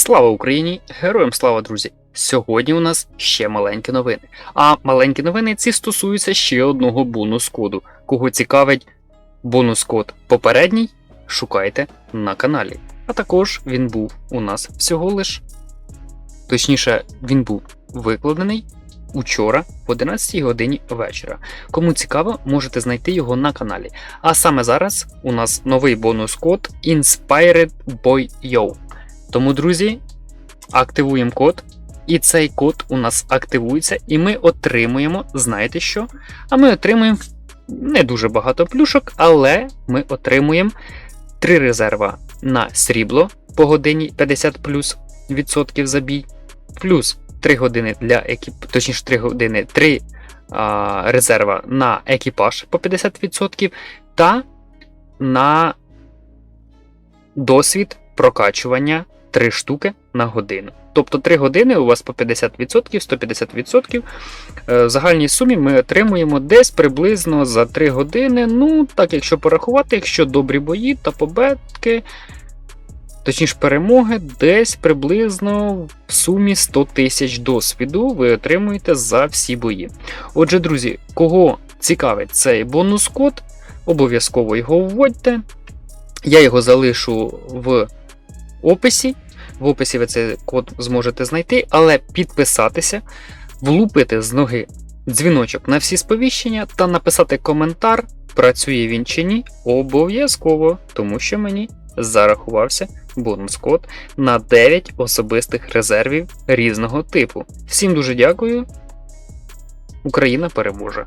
Слава Україні! Героям слава, друзі! Сьогодні у нас ще маленькі новини. А маленькі новини ці стосуються ще одного бонус-коду. Кого цікавить бонус-код попередній, шукайте на каналі. А також він був у нас всього лиш. Точніше, він був викладений учора в 11 годині вечора. Кому цікаво, можете знайти його на каналі. А саме зараз у нас новий бонус-код Inspired by Yo. Тому, друзі, активуємо код, і цей код у нас активується, і ми отримуємо, знаєте що? А ми отримуємо не дуже багато плюшок, але ми отримуємо 3 резерва на срібло по годині 50 плюс відсотків за бій, плюс 3 години для екіп... точніше 3 години 3 а, резерва на екіпаж по 50% та на досвід прокачування 3 штуки на годину. Тобто 3 години у вас по 50%, 150%. Е, В загальній сумі ми отримуємо десь приблизно за 3 години. Ну, так, якщо порахувати, якщо добрі бої та победки, точніше перемоги, десь приблизно в сумі 100 тисяч досвіду ви отримуєте за всі бої. Отже, друзі, кого цікавить цей бонус-код, обов'язково його вводьте. Я його залишу в описі. В описі ви цей код зможете знайти, але підписатися, влупити з ноги дзвіночок на всі сповіщення та написати коментар, працює він чи ні, обов'язково, тому що мені зарахувався бонус-код на 9 особистих резервів різного типу. Всім дуже дякую. Україна переможе!